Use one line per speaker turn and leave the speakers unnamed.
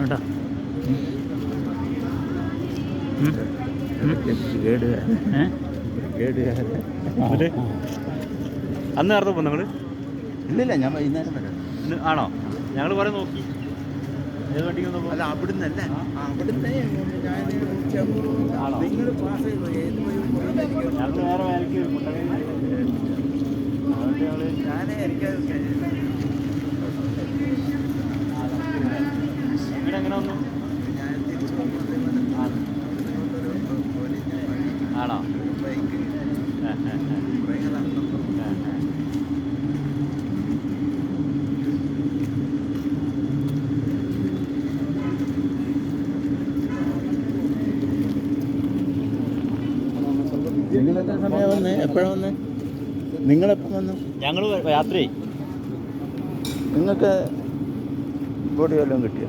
കേട്ടോ. അന്ന് നേരത്തെ പോ നിങ്ങൾ
ഇല്ലില്ല ഞാൻ വൈകുന്നേരം
ആണോ? ഞങ്ങൾ കുറെ നോക്കി. ഏത്
അല്ല നിങ്ങൾ ഏത് ഞാൻ എനിക്ക് സമയം വന്ന് എപ്പോഴാണ് വന്ന്? നിങ്ങളെപ്പം വന്നു?
ഞങ്ങൾ രാത്രി
നിങ്ങൾക്ക് ബോഡി വല്ലതും കിട്ടിയോ?